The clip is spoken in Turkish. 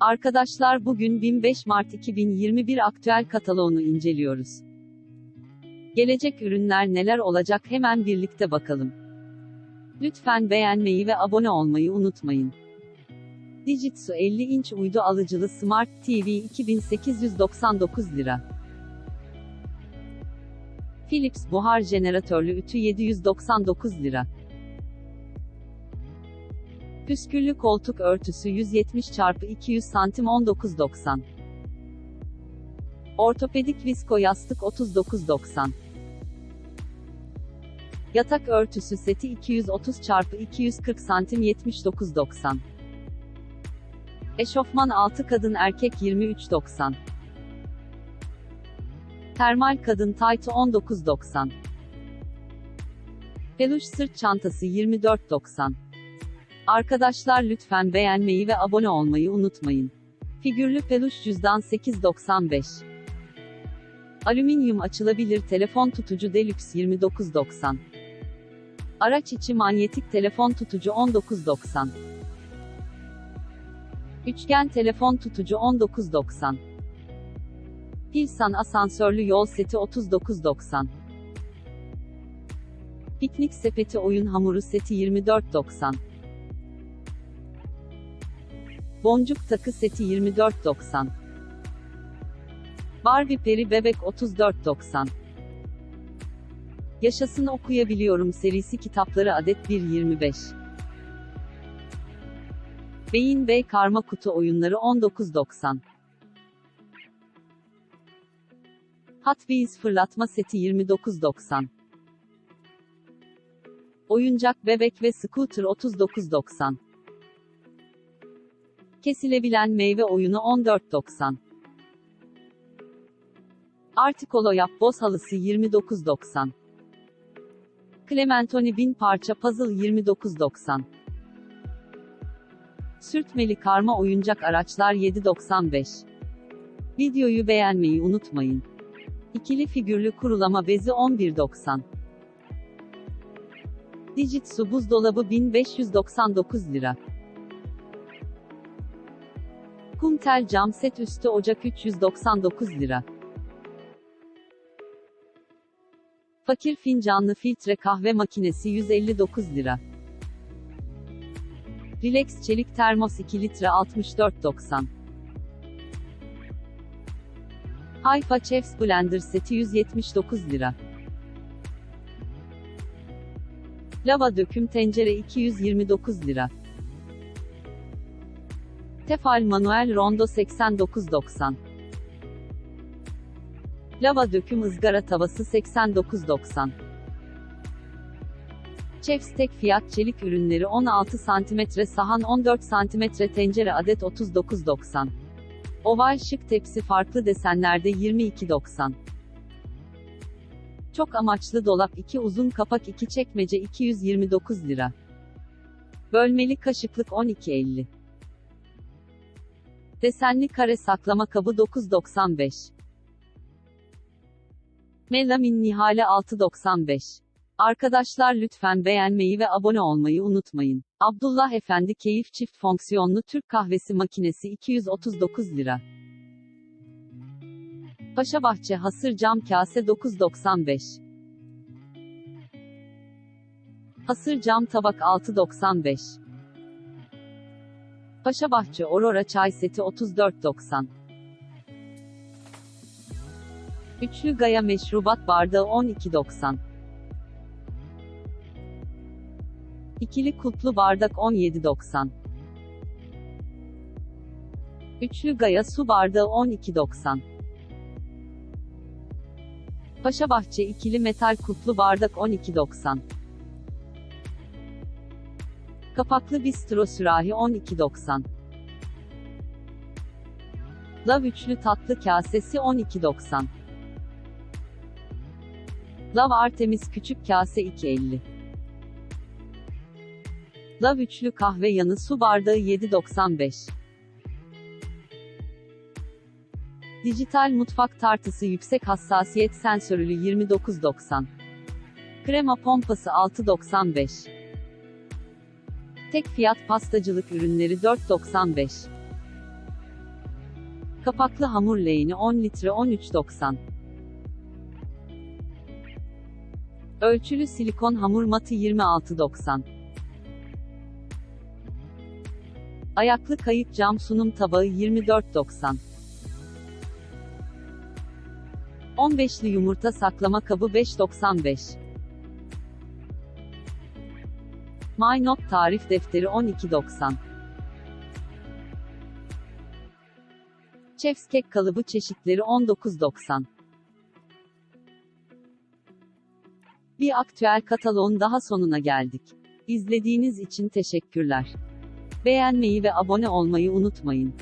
Arkadaşlar bugün 25 Mart 2021 aktüel kataloğunu inceliyoruz. Gelecek ürünler neler olacak hemen birlikte bakalım. Lütfen beğenmeyi ve abone olmayı unutmayın. Digitsu 50 inç uydu alıcılı Smart TV 2899 lira. Philips buhar jeneratörlü ütü 799 lira. Püsküllü koltuk örtüsü 170 x 200 cm 19.90. Ortopedik visko yastık 39.90. Yatak örtüsü seti 230 x 240 cm 79.90. Eşofman altı kadın erkek 23.90. Termal kadın taytı 19.90. Peluş sırt çantası 24.90. Arkadaşlar lütfen beğenmeyi ve abone olmayı unutmayın. Figürlü peluş cüzdan 8.95. Alüminyum açılabilir telefon tutucu Deluxe 29.90. Araç içi manyetik telefon tutucu 19.90. Üçgen telefon tutucu 19.90. Pilsan asansörlü yol seti 39.90. Piknik sepeti oyun hamuru seti 24.90. Boncuk takı seti 24.90. Barbie peri bebek 34.90. Yaşasın okuyabiliyorum serisi kitapları adet 1.25. Beyin Bey karma kutu oyunları 19.90. Hot Wheels fırlatma seti 29.90. Oyuncak bebek ve scooter 39.90. Kesilebilen meyve oyunu 14.90. Artikolo yap boz halısı 29.90. Clementoni 1000 parça puzzle 29.90. Sürtmeli karma oyuncak araçlar 7.95. Videoyu beğenmeyi unutmayın. İkili figürlü kurulama bezi 11.90. Digitsu buzdolabı 1599 lira. Kumtel cam set üstü ocak 399 lira. Fakir fincanlı filtre kahve makinesi 159 lira. Relax çelik termos 2 litre 64.90. Hayfa Chefs Blender seti 179 lira. Lava döküm tencere 229 lira. Tefal manuel rondo 89.90. Lava döküm ızgara tavası 89.90. Chef's tek fiyat çelik ürünleri 16 cm sahan 14 cm tencere adet 39.90. Oval şık tepsi farklı desenlerde 22.90. Çok amaçlı dolap 2 uzun kapak 2 çekmece 229 lira. Bölmeli kaşıklık 12.50. Desenli kare saklama kabı 9.95. Melamin Nihale 6.95. Arkadaşlar lütfen beğenmeyi ve abone olmayı unutmayın. Abdullah Efendi Keyif Çift Fonksiyonlu Türk Kahvesi Makinesi 239 lira. Paşabahçe Hasır Cam Kase 9.95. Hasır Cam Tabak 6.95. Paşabahçe Aurora Çay Seti 34.90. Üçlü Gaya Meşrubat Bardağı 12.90. İkili Kutlu Bardak 17.90. Üçlü Gaya Su Bardağı 12.90. Paşabahçe ikili metal kutlu bardak 12.90. Kapaklı bistro sürahi 12.90. Lav üçlü tatlı kasesi 12.90. Lav Artemis küçük kase 2.50. Lav üçlü kahve yanı su bardağı 7.95. Dijital mutfak tartısı yüksek hassasiyet sensörlü 29.90. Krema pompası 6.95. Tek fiyat pastacılık ürünleri 4.95. Kapaklı hamur leğeni 10 litre 13.90. Ölçülü silikon hamur matı 26.90. Ayaklı kayık cam sunum tabağı 24.90. 15'li yumurta saklama kabı 5.95. MyNot tarif defteri 12.90. Chef's kek kalıbı çeşitleri 19.90. Bir aktüel kataloğun daha sonuna geldik. İzlediğiniz için teşekkürler. Beğenmeyi ve abone olmayı unutmayın.